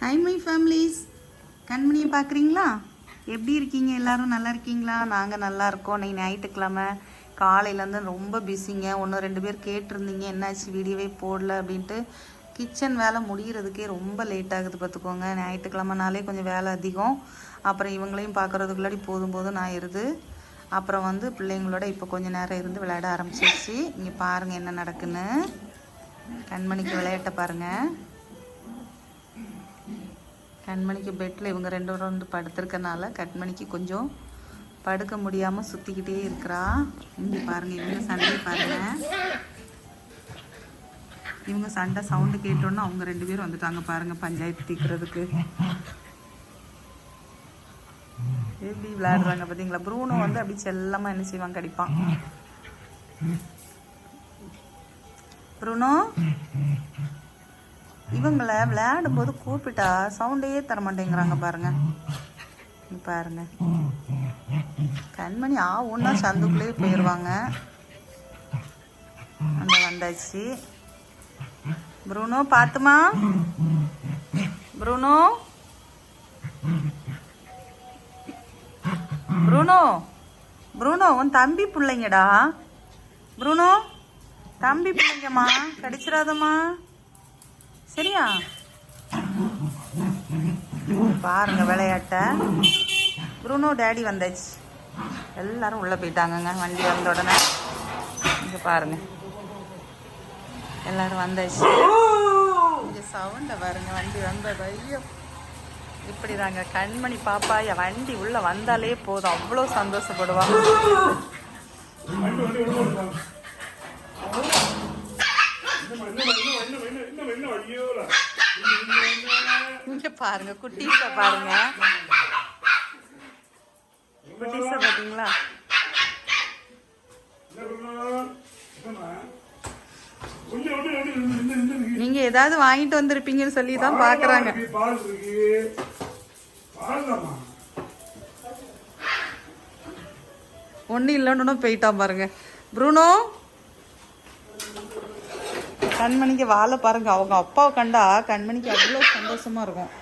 High my families கண்மணியை பார்க்குறீங்களா? எப்படி இருக்கீங்க? எல்லாரும் நல்லா இருக்கீங்களா? நாங்கள் நல்லா இருக்கோம். இன்னைக்கு ஞாயிற்றுக்கிழமை. காலையிலேருந்து ரொம்ப பிஸிங்க ஒன்று ரெண்டு பேர் கேட்டிருந்தீங்க. என்னாச்சு? வீடியோவே போடல அப்படின்ட்டு. கிச்சன் வேலை முடிகிறதுக்கே ரொம்ப லேட் ஆகுது பார்த்துக்கோங்க. ஞாயிற்றுக்கிழமைனாலே கொஞ்சம் வேலை அதிகம். அப்புறம் இவங்களையும் பார்க்குறதுக்குள்ளாடி போதும் போதும் நான் ஆயிடுது அப்புறம் வந்து பிள்ளைங்களோட இப்போ கொஞ்சம் நேரம் இருந்து விளையாட ஆரம்பிச்சிருச்சு. இங்கே பாருங்கள் என்ன நடக்குன்னு. கண்மணிக்கு விளையாட்ட பாருங்கள் கண்மணிக்கு பெட்டில் இவங்க ரெண்டு பேரும் வந்து படுத்திருக்கனால கண்மணிக்கு கொஞ்சம் படுக்க முடியாமல் சுற்றிக்கிட்டே இருக்கிறா. இங்கே பாருங்கள் இவங்க சண்டையை பாருங்கள் இவங்க சண்டை சவுண்டு கேட்டோன்னா அவங்க ரெண்டு பேரும் வந்துட்டாங்க பாருங்கள் பஞ்சாயத்து தீக்கிறதுக்கு. எப்படி விளையாடுறாங்க பார்த்தீங்களா ப்ரூனோ வந்து அப்படி செல்லமாக என்ன செய்வாங்க கடிப்பான். ப்ரூனோ? இவங்களை விளையாடும் போது கூப்பிட்டா சவுண்டே தர மாட்டேங்கிறாங்க பாருங்க. பாருங்க. கண்மணி ஆ ஒன்றா சந்துக்குள்ளேயே போயிடுவாங்க அந்த வந்தாச்சு. ப்ரூனோ பார்த்துமா ப்ரூனோ? ப்ரூனோ? ப்ரூனோ உன் தம்பி பிள்ளைங்கடா. ப்ரூனோ தம்பி பிள்ளைங்கம்மா கடிச்சிடாதம்மா. சரியா? பாருங்க விளையாட்ட. ப்ரூனோ டேடி வந்தாச்சு. எல்லாரும் உள்ளே போயிட்டாங்கங்க. வண்டி வந்த உடனே. இங்கே பாருங்க. எல்லாரும் வந்தாச்சு. இங்கே சவுண்டை பாருங்க. வண்டி வந்தது. ஐயோ. இப்படிதாங்க. கண்மணி பாப்பா என் வண்டி உள்ள வந்தாலே போதும். அவ்வளோ சந்தோஷப்படுவாங்க இங்க பாருங்க குட்டீஸ பாருங்க. குட்டீஸ பாத்தீங்களா நீங்க ஏதாவது வாங்கிட்டு வந்திருப்பீங்கன்னு சொல்லி தான் பாக்குறாங்க. ஒண்ணு ஒன்றும் இல்லைன்னு போயிட்டான் பாருங்க. ப்ரூனோ? கண்மணிக்கு வாழை பாருங்க அவங்க அப்பாவை கண்டா கண்மணிக்கு அவ்வளோ சந்தோஷமா இருக்கும்.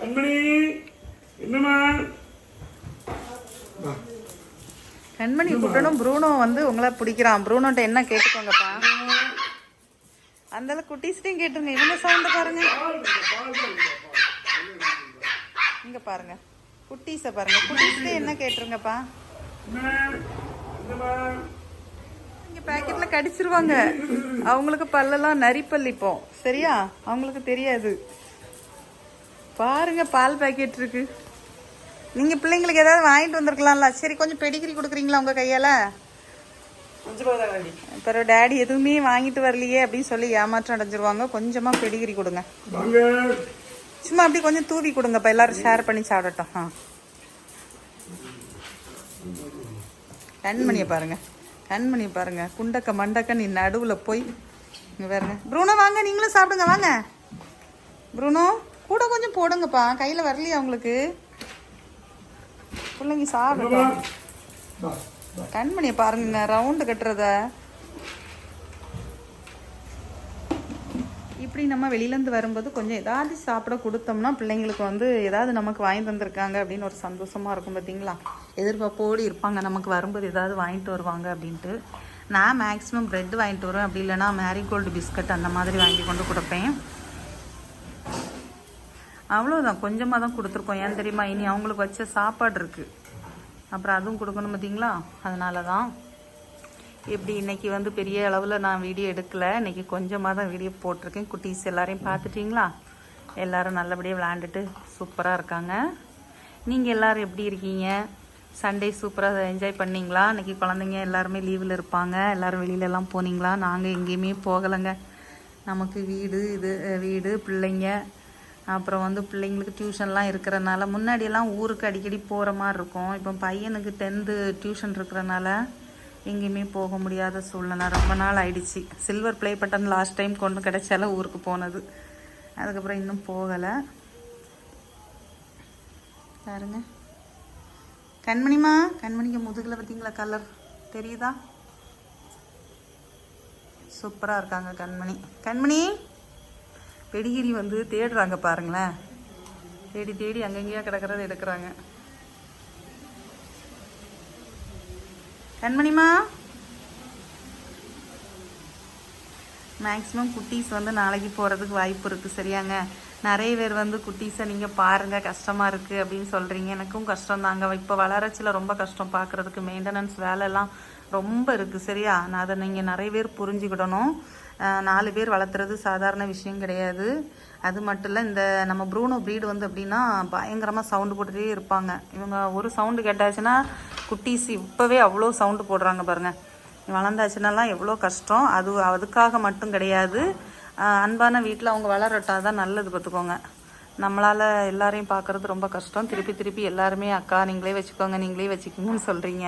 கண்மணி என்னம்மா. கண்மணி குட்டனும் ப்ரூனோ வந்து உங்களை பிடிக்கிறான். ப்ரூனோட்ட என்ன கேட்டுக்கோங்கப்பா. அந்த அளவுக்கு குட்டீஸ்டையும் கேட்டுருங்க. இவங்க சவுண்ட பாருங்க. இங்க பாருங்க குட்டீஸை பாருங்க. குட்டீஸ்டையும் என்ன கேட்டுருங்கப்பா? இங்க பாக்கெட்ல கடிச்சிருவாங்க. அவங்களுக்கு பல்லெல்லாம் நரிப்பல் இப்போ சரியா? அவங்களுக்கு தெரியாது. பாருங்க பால் பாக்கெட் இருக்கு. நீங்க பிள்ளைங்களுக்கு ஏதாவது வாங்கிட்டு வந்திருக்கலாம்ல. சரி கொஞ்சம் பெடிகிரி கொடுக்குறீங்களா உங்க கையால? பிறகு டேடி எதுவுமே வாங்கிட்டு வரலையே அப்படின்னு சொல்லி ஏமாற்றம் அடைஞ்சிருவாங்க. கொஞ்சமா பெடிகிரி கொடுங்க. வாங்க. சும்மா அப்படி கொஞ்சம் தூவி கொடுங்கப்பா எல்லாரும் ஷேர் பண்ணி சாப்பிடட்டும். ஆ. கண்மணியை பாருங்க. கண்மணியை பாருங்க. குண்டக்க மண்டக்க நீ நடுவில் போய். இங்கே பாருங்க. ப்ரூனோ வாங்க. நீங்களும் சாப்பிடுங்க வாங்க. ப்ரூனோ? கூட கொஞ்சம் போடுங்கப்பா. கையில் வரலையா உங்களுக்கு? பிள்ளைங்க வா. கண்மணியை பாருங்க ரவுண்டு கட்டுறத. இப்படி நம்ம வெளியிலேருந்து வரும்போது கொஞ்சம் ஏதாவது சாப்பிட கொடுத்தோம்னா பிள்ளைங்களுக்கு வந்து ஏதாவது நமக்கு வாங்கி தந்திருக்காங்க அப்படின்னு ஒரு சந்தோஷமா இருக்கும் பார்த்தீங்களா எதிர்பார்ப்போடு இருப்பாங்க நமக்கு வரும்போது ஏதாவது வாங்கிட்டு வருவாங்க அப்படின்ட்டு. நான் மேக்ஸிமம் பிரெட் வாங்கிட்டு வருவேன். அப்படி இல்லைன்னா மேரிகோல்டு பிஸ்கட் அந்த மாதிரி வாங்கி கொண்டு கொடுப்பேன். அவ்வளோதான் கொஞ்சமாக தான் கொடுத்துருக்கோம். ஏன் தெரியுமா? இனி அவங்களுக்கு வச்ச சாப்பாடு இருக்குது அப்புறம் அதுவும் கொடுக்கணும் பார்த்தீங்களா அதனால தான் எப்படி இன்னைக்கு வந்து பெரிய அளவில் நான் வீடியோ எடுக்கலை. இன்னைக்கு கொஞ்சமாக தான் வீடியோ போட்டிருக்கேன். குட்டீஸ் எல்லாரையும் பார்த்துட்டிங்களா? எல்லோரும் நல்லபடியாக விளையாண்டுட்டு சூப்பராக இருக்காங்க. நீங்கள் எல்லோரும் எப்படி இருக்கீங்க? சண்டே சூப்பராக என்ஜாய் பண்ணீங்களா? இன்றைக்கி குழந்தைங்க எல்லாருமே லீவில் இருப்பாங்க. எல்லோரும் வெளியிலலாம் போனீங்களா? நாங்கள் எங்கேயுமே போகலைங்க. நமக்கு வீடு இது வீடு பிள்ளைங்க அப்புறம் வந்து பிள்ளைங்களுக்கு டியூஷன்லாம் இருக்கிறனால முன்னாடியெல்லாம் ஊருக்கு அடிக்கடி போகிற மாதிரி இருக்கும். இப்போ பையனுக்கு டென்த்து டியூஷன் இருக்கிறனால எங்கேயுமே போக முடியாத சூழ்நிலை. ரொம்ப நாள் ஆயிடுச்சு. Silver play button last time கொண்டு கிடைச்சால ஊருக்கு போனது. அதுக்கப்புறம் இன்னும் போகலை. பாருங்க. கண்மணிமா கண்மணிக்கு முதுகில் பார்த்தீங்களா கலர் தெரியுதா? சூப்பராக இருக்காங்க கண்மணி. கண்மணி? பெடிகிரி வந்து தேடுறாங்க பாருங்களேன். தேடி தேடி அங்கங்கேயா கிடக்கிறத எடுக்கிறாங்க. கண்மணிமா? மேக்ஸிமம் குட்டீஸ் வந்து நாளைக்கு போகிறதுக்கு வாய்ப்பு இருக்குது சரியாங்க? நிறைய பேர் வந்து குட்டீஸை நீங்கள் பாருங்கள் கஷ்டமாக இருக்குது அப்படின்னு சொல்கிறீங்க எனக்கும் கஷ்டம் தாங்க இப்போ வளரச்சில் ரொம்ப கஷ்டம் பார்க்குறதுக்கு மெயின்டெனன்ஸ் வேலைலாம் ரொம்ப இருக்குது சரியா? நான் அதை நீங்கள் நிறைய பேர் புரிஞ்சுக்கிடணும். நாலு பேர் வளர்த்துறது சாதாரண விஷயம் கிடையாது. அது மட்டும் இல்லை இந்த நம்ம ப்ரூனோ ப்ரீடு வந்து அப்படின்னா பயங்கரமாக சவுண்டு போட்டுகிட்டே இருப்பாங்க. இவங்க ஒரு சவுண்டு கேட்டாச்சுன்னா குட்டீஸ் இப்போவே அவ்வளோ சவுண்டு போடுறாங்க பாருங்கள் வளர்ந்தாச்சுனாலாம் எவ்வளோ கஷ்டம். அது அதுக்காக மட்டும் கிடையாது. அன்பான வீட்டில் அவங்க வளரட்டா தான் நல்லது பார்த்துக்கோங்க. நம்மளால் எல்லாரையும் பார்க்குறது ரொம்ப கஷ்டம். திருப்பி திருப்பி எல்லாருமே அக்கா நீங்களே வச்சுக்கோங்க நீங்களே வச்சுக்கோங்கன்னு சொல்கிறீங்க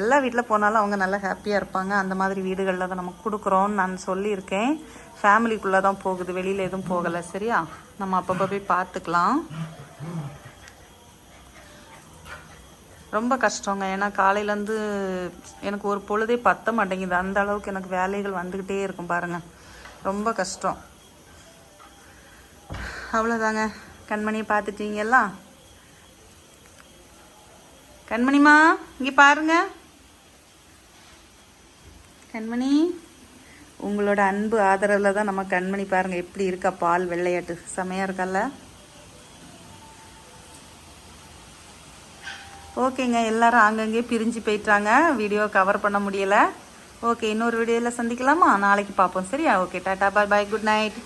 எல்லா வீட்டில் போனாலும் அவங்க நல்லா ஹாப்பியாக இருப்பாங்க. அந்த மாதிரி வீடுகளில் தான் நமக்கு கொடுக்குறோன்னு நான் சொல்லியிருக்கேன். ஃபேமிலிக்குள்ளே தான் போகுது. வெளியில் எதுவும் போகலை. சரியா? நம்ம அப்பப்போ போய் பார்த்துக்கலாம். ரொம்ப கஷ்டங்க. ஏன்னா காலையிலேருந்து எனக்கு ஒரு பொழுதே பத்த மாட்டேங்குது. அந்த அளவுக்கு எனக்கு வேலைகள் வந்துக்கிட்டே இருக்கும் பாருங்கள் ரொம்ப கஷ்டம். அவ்வளோதாங்க கண்மணியை பார்த்துட்டீங்களா? கண்மணிமா இங்கே பாருங்கள் கண்மணி. உங்களோட அன்பு ஆதரவில் தான் நம்ம கண்மணி பாருங்கள் எப்படி இருக்கா பால் வெள்ளையாட்டு. செமையாக இருக்கல்ல ஓகேங்க எல்லாரும் அங்கங்கே பிரிஞ்சு போயிட்டாங்க. வீடியோ கவர் பண்ண முடியலை. ஓகே இன்னொரு வீடியோவில் சந்திக்கலாமா? நாளைக்கு பார்ப்போம் சரியா? Okay tata bye bye good night